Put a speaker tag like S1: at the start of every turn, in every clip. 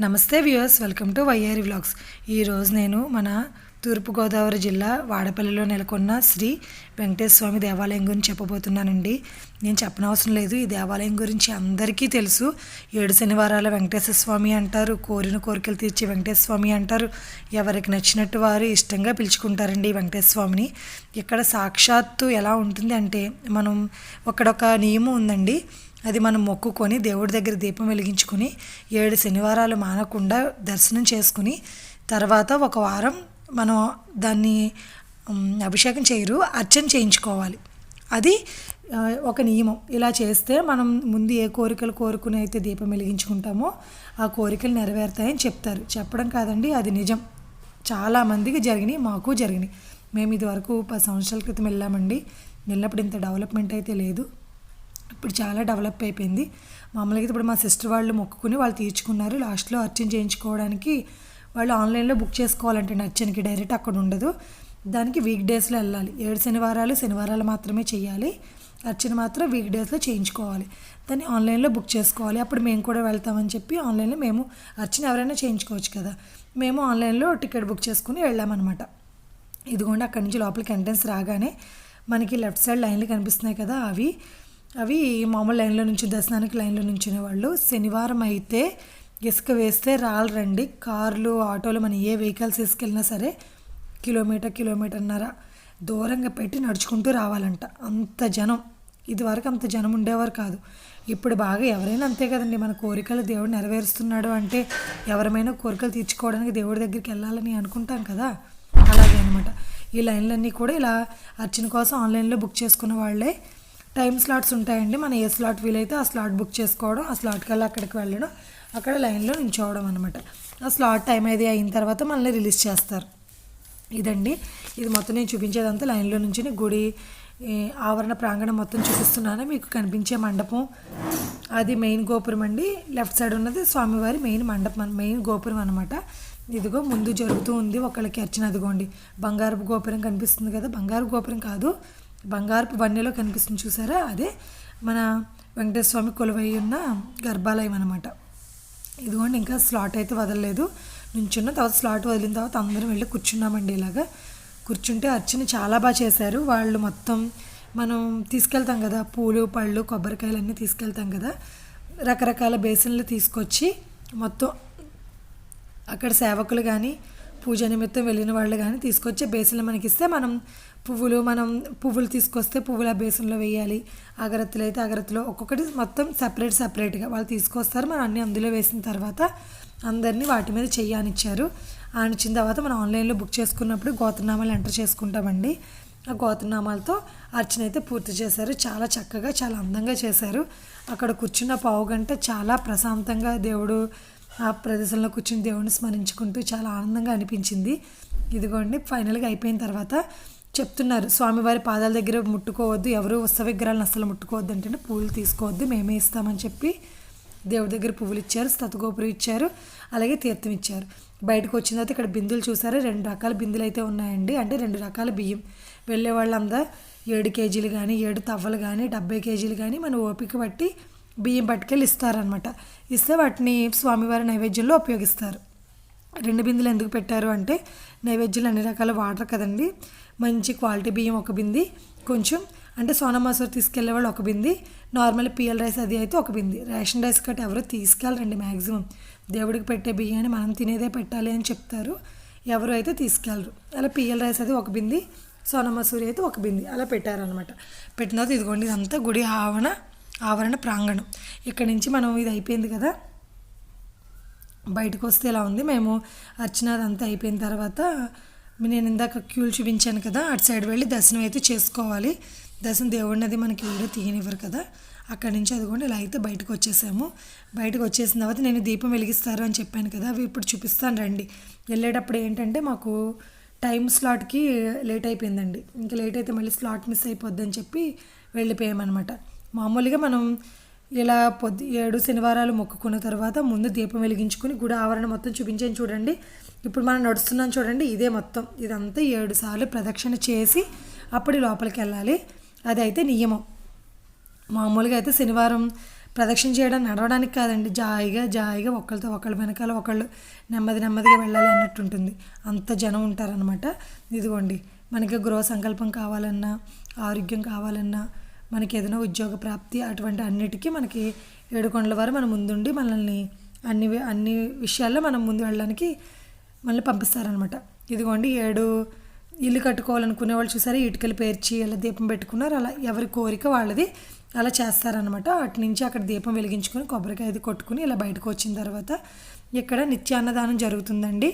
S1: నమస్తే viewers welcome to YR vlogs. ఈరోజు నేను మన తూర్పుగోదావరి జిల్లా వాడపల్లిలో నెలకొన్న శ్రీ వెంకటేశ్వర స్వామి దేవాలయం గురించి చెప్పబోతున్నానండి. నేను చెప్పనవసరం లేదు ఈ దేవాలయం గురించి అందరికీ తెలుసు. ఏడు శనివారాల వెంకటేశ్వర స్వామి అంటారు కోరిన కోరికలు తీర్చే వెంకటేశ్వర స్వామి అంటారు. ఎవరికి నచ్చినట్టు వారు ఇష్టంగా పిలుచుకుంటారండి ఈ వెంకటేశ్వర స్వామిని ఇక్కడ సాక్షాత్తు ఎలా ఉంటుంది అంటే మనం ఒక నియమం ఉందండి. అది మనం మొక్కుకొని దేవుడి దగ్గర దీపం వెలిగించుకుని ఏడు శనివారాలు మానకుండా దర్శనం చేసుకుని తర్వాత ఒక వారం మనం దాన్ని అభిషేకం చేయరు అర్చన చేయించుకోవాలి. అది ఒక నియమం. ఇలా చేస్తే మనం ముందు ఏ కోరికలు కోరుకుని అయితే దీపం వెలిగించుకుంటామో ఆ కోరికలు నెరవేరుతాయని చెప్తారు. చెప్పడం కాదండి అది నిజం. చాలామందికి జరిగినాయి మాకు జరిగినాయి. మేము ఇదివరకు పది సంవత్సరాల క్రితం వెళ్ళామండి. వెళ్ళినప్పుడు ఇంత డెవలప్మెంట్ అయితే లేదు. ఇప్పుడు చాలా డెవలప్ అయిపోయింది. మామూలుగా అయితే ఇప్పుడు మా సిస్టర్ వాళ్ళు మొక్కుకుని వాళ్ళు తీర్చుకున్నారు. లాస్ట్లో అర్చన చేయించుకోవడానికి వాళ్ళు ఆన్లైన్లో బుక్ చేసుకోవాలంటే అర్చనకి డైరెక్ట్ అక్కడ ఉండదు. దానికి వీక్ డేస్లో వెళ్ళాలి. ఏడు శనివారాలు శనివారాలు మాత్రమే చేయాలి. అర్చన మాత్రం వీక్ డేస్లో చేయించుకోవాలి. దాన్ని ఆన్లైన్లో బుక్ చేసుకోవాలి. అప్పుడు మేము కూడా వెళ్తామని చెప్పి ఆన్లైన్లో మేము అర్చన ఎవరైనా చేయించుకోవచ్చు కదా. మేము ఆన్లైన్లో టికెట్ బుక్ చేసుకుని వెళ్ళామన్నమాట. ఇదిగోండి అక్కడి నుంచి లోపలికి ఎంట్రన్స్ రాగానే మనకి లెఫ్ట్ సైడ్ లైన్లు కనిపిస్తున్నాయి కదా అవి. అవి మామూలు లైన్లో నుంచి దర్శనానికి లైన్లో నుంచునే వాళ్ళు. శనివారం అయితే ఇసుక వేస్తే రాలరండి. కార్లు ఆటోలు మన ఏ వెహికల్స్ తీసుకెళ్ళినా సరే కిలోమీటర్ కిలోమీటర్న్నర దూరంగా పెట్టి నడుచుకుంటూ రావాలంట. అంత జనం. ఇదివరకు అంత జనం ఉండేవారు కాదు. ఇప్పుడు బాగా ఎవరైనా అంతే కదండి. మన కోరికలు దేవుడు నెరవేరుస్తున్నాడు అంటే ఎవరమైనా కోరికలు తీర్చుకోవడానికి దేవుడి దగ్గరికి వెళ్ళాలని అనుకుంటాం కదా. అలాగే అనమాట ఈ లైన్లన్నీ కూడా ఇలా అర్చన కోసం ఆన్లైన్లో బుక్ చేసుకున్న వాళ్ళే టైం స్లాట్స్ ఉంటాయండి. మన ఏ స్లాట్ వీలైతే ఆ స్లాట్ బుక్ చేసుకోవడం ఆ స్లాట్ కల్లా అక్కడికి వెళ్ళడం అక్కడ లైన్లో నించోవడం అనమాట ఆ స్లాట్ టైం అది అయిన తర్వాత మనల్ని రిలీజ్ చేస్తారు. ఇదండి. ఇది మొత్తం నేను చూపించేదంతా లైన్లో నుంచి గుడి ఆవరణ ప్రాంగణం మొత్తం చూపిస్తున్నాను. మీకు కనిపించే మండపం అది మెయిన్ గోపురం అండి. లెఫ్ట్ సైడ్ ఉన్నది స్వామివారి మెయిన్ మండపం మెయిన్ గోపురం అనమాట ఇదిగో ముందు జరుగుతూ ఉంది ఒకళ్ళకి అర్చన. అదిగోండి. బంగారపు గోపురం కనిపిస్తుంది కదా. బంగారు గోపురం కాదు. బంగారపు వన్నెలో కనిపిస్తుంది చూసారా? అదే మన వెంకటేశ్వర స్వామి కొలువై ఉన్న గర్భాలయం అనమాట ఇదిగోండి ఇంకా స్లాట్ అయితే వదలలేదు. నుంచున్న తర్వాత స్లాట్ వదిలిన తర్వాత అందరం వెళ్ళి కూర్చున్నామండి ఇలాగా. కూర్చుంటే అర్చన చాలా బాగా చేశారు. వాళ్ళు మొత్తం మనం తీసుకెళ్తాం కదా పూలు పళ్ళు కొబ్బరికాయలు అన్నీ తీసుకెళ్తాం కదా. రకరకాల బేసిన్లు తీసుకొచ్చి మొత్తం అక్కడ సేవకులు కానీ పూజ నిమిత్తం వెళ్ళిన వాళ్ళు కానీ తీసుకొచ్చే బేసిన్లు మనకిస్తే మనం పువ్వులు మనం పువ్వులు తీసుకొస్తే పువ్వులు ఆ బేసిన్లో వేయాలి. అగరత్తులు అయితే అగరత్తులు ఒక్కొక్కటి మొత్తం సపరేట్ సపరేట్గా వాళ్ళు తీసుకొస్తారు. మనం అన్నీ అందులో వేసిన తర్వాత అందరినీ వాటి మీద చెయ్యనిచ్చారు ఆనిచ్చిన తర్వాత మనం ఆన్లైన్లో బుక్ చేసుకున్నప్పుడు గోత్రనామాలు ఎంటర్ చేసుకుంటామండి. ఆ గోతనామాలతో అర్చన అయితే పూర్తి చేశారు. చాలా చక్కగా చాలా అందంగా చేశారు. అక్కడ కూర్చున్న పావు గంట చాలా ప్రశాంతంగా దేవుడు ఆ ప్రదేశంలో కూర్చుని దేవుడిని స్మరించుకుంటూ చాలా ఆనందంగా అనిపించింది. ఇదిగోండి ఫైనల్గా అయిపోయిన తర్వాత చెప్తున్నారు స్వామివారి పాదాల దగ్గర ముట్టుకోవద్దు ఎవరు ఉత్సవ విగ్రహాలను అసలు ముట్టుకోవద్దు అంటే పూలు తీసుకోవద్దు మేమే ఇస్తామని చెప్పి దేవుడి దగ్గర పువ్వులు ఇచ్చారు స్తతగోపురం ఇచ్చారు అలాగే తీర్థం ఇచ్చారు. బయటకు వచ్చిన తర్వాత ఇక్కడ బిందులు చూసారు? రెండు రకాల బిందులు అయితే ఉన్నాయండి. అంటే రెండు రకాల బియ్యం. వెళ్ళే వాళ్ళందా ఏడు కేజీలు కానీ ఏడు తవ్వలు కానీ డెబ్బై కేజీలు కానీ మన ఓపిక బట్టి బియ్యం పట్టుకెళ్ళి ఇస్తారనమాట ఇస్తే వాటిని స్వామివారి నైవేద్యంలో ఉపయోగిస్తారు. రెండు బిందెలు ఎందుకు పెట్టారు అంటే నైవేద్యాలు అన్ని రకాల వాటర్ కదండి మంచి క్వాలిటీ బియ్యం ఒక బింది కొంచెం అంటే సోనా మసూర్ తీసుకెళ్ళే వాళ్ళు ఒక బింది నార్మల్ పిఎల్ రైస్ అది అయితే ఒక బింది. రేషన్ రైస్ కట్ ఎవరు తీసుకెళ్ళరండి మ్యాక్సిమం దేవుడికి పెట్టే బియ్యాన్ని మనం తినేదే పెట్టాలి అని చెప్తారు. ఎవరు అయితే తీసుకెళ్ళరు. అలా పిఎల్ రైస్ అది ఒక బింది సోనా మసూరి అయితే ఒక బింది. అలా పెట్టారనమాట పెట్టిన తర్వాత ఇదిగోండి ఇదంతా గుడి ఆవన ఆవరణ ప్రాంగణం. ఇక్కడ నుంచి మనం ఇది అయిపోయింది కదా? బయటకు వస్తే ఇలా ఉంది? మేము అర్చన అంతా అయిపోయిన తర్వాత నేను ఇందాక క్యూలు చూపించాను కదా అటు సైడ్ వెళ్ళి దర్శనం అయితే చేసుకోవాలి. దర్శనం దేవుడిని అది మనకి ఎవరో తీయనివ్వరు కదా. అక్కడి నుంచి అదిగోండి ఇలా అయితే బయటకు వచ్చేసాము. బయటకు వచ్చేసిన తర్వాత నేను దీపం వెలిగిస్తారు అని చెప్పాను కదా అవి ఇప్పుడు చూపిస్తాను రండి. వెళ్ళేటప్పుడు ఏంటంటే మాకు టైం స్లాట్కి లేట్ అయిపోయిందండి. ఇంకా లేట్ అయితే మళ్ళీ స్లాట్ మిస్ అయిపోద్ది అని చెప్పి వెళ్ళిపోయామన్నమాట. మామూలుగా మనం ఇలా పొద్దు ఏడు శనివారాలు మొక్కుకున్న తర్వాత ముందు దీపం వెలిగించుకుని గుడి ఆవరణ మొత్తం చూపించాను చూడండి. ఇప్పుడు మనం నడుస్తున్నాం చూడండి ఇదే మొత్తం. ఇదంతా ఏడు సార్లు ప్రదక్షిణ చేసి అప్పుడు లోపలికి వెళ్ళాలి. అదైతే నియమం. మామూలుగా అయితే శనివారం ప్రదక్షిణ చేయడం నడవడానికి కాదండి. జాయిగా జాయిగా ఒకళ్ళతో ఒకళ్ళ వెనకాల ఒకళ్ళు నెమ్మది నెమ్మదిగా వెళ్ళాలి అన్నట్టు ఉంటుంది. అంత జనం ఉంటారనమాట ఇదిగోండి మనకి గృహ సంకల్పం కావాలన్నా ఆరోగ్యం కావాలన్నా మనకి ఏదైనా ఉద్యోగ ప్రాప్తి అటువంటి అన్నిటికీ మనకి ఏడుకొండల వారు మన ముందుండి మనల్ని అన్ని అన్ని విషయాల్లో మనం ముందు వెళ్ళడానికి మనల్ని పంపిస్తారనమాట ఇదిగోండి ఏడు ఇల్లు కట్టుకోవాలనుకునే వాళ్ళు చూసారా? ఇటుకలు పేర్చి అలా దీపం పెట్టుకున్నారు. అలా ఎవరి కోరిక వాళ్ళది అలా చేస్తారనమాట అటు నుంచి అక్కడ దీపం వెలిగించుకొని కొబ్బరికాయ కొట్టుకుని ఇలా బయటకు వచ్చిన తర్వాత ఇక్కడ నిత్యాన్నదానం జరుగుతుందండి.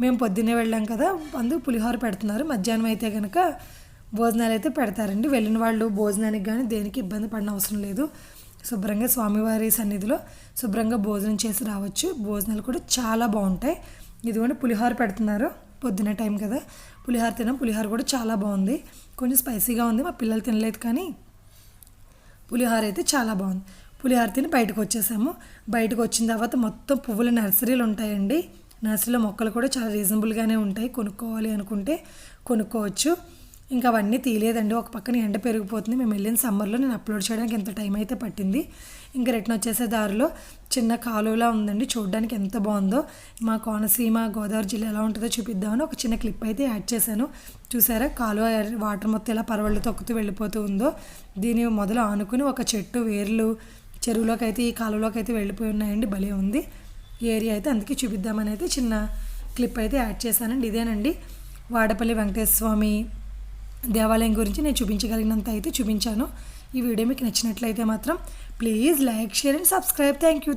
S1: మేము పొద్దున్నే వెళ్ళాం కదా అందుకు పులిహోర పెడుతున్నారు. మధ్యాహ్నం అయితే కనుక భోజనాలు అయితే పెడతారండి. వెళ్ళిన వాళ్ళు భోజనానికి కానీ దేనికి ఇబ్బంది పడిన అవసరం లేదు. శుభ్రంగా స్వామివారి సన్నిధిలో శుభ్రంగా భోజనం చేసి రావచ్చు. భోజనాలు కూడా చాలా బాగుంటాయి. ఇదిగోండి పులిహోర పెడుతున్నారు పొద్దున్న టైం కదా. పులిహోర తినం పులిహోర కూడా చాలా బాగుంది. కొంచెం స్పైసీగా ఉంది. మా పిల్లలు తినలేదు కానీ పులిహోర అయితే చాలా బాగుంది. పులిహోర తిని బయటకు వచ్చేసాము. బయటకు వచ్చిన తర్వాత మొత్తం పువ్వుల నర్సరీలు ఉంటాయండి. నర్సరీలో మొక్కలు కూడా చాలా రీజనబుల్గానే ఉంటాయి. కొనుక్కోవాలి అనుకుంటే కొనుక్కోవచ్చు. ఇంకా అవన్నీ తీయలేదండి. ఒక పక్కన ఎండ పెరిగిపోతుంది. మేము వెళ్ళిన సమ్మర్లో నేను అప్లోడ్ చేయడానికి ఎంత టైం అయితే పట్టింది. ఇంకా రిటర్న్ వచ్చేసే దారిలో చిన్న కాలువలా ఉందండి. చూడడానికి ఎంత బాగుందో. మా కోనసీమ గోదావరి జిల్లా ఎలా ఉంటుందో చూపిద్దామని ఒక చిన్న క్లిప్ అయితే యాడ్ చేశాను. చూసారా? కాలువ వాటర్ మొత్తం ఎలా పరవళ్ళు తొక్కుతూ వెళ్ళిపోతూ ఉందో. దీని మొదలు ఆనుకుని ఒక చెట్టు వేర్లు చెరువులోకి అయితే ఈ కాలువలోకి అయితే వెళ్ళిపోయి ఉన్నాయండి. భలే ఉంది. ఏరియా అయితే అందుకే చూపిద్దామని అయితే చిన్న క్లిప్ అయితే యాడ్ చేశానండి. ఇదేనండి. వాడపల్లి వెంకటేశ్వర స్వామి దేవాలయం గురించి నేను చూపించగలిగినంత అయితే చూపించాను. ఈ వీడియో మీకు నచ్చినట్లయితే మాత్రం please like share and subscribe. Thank you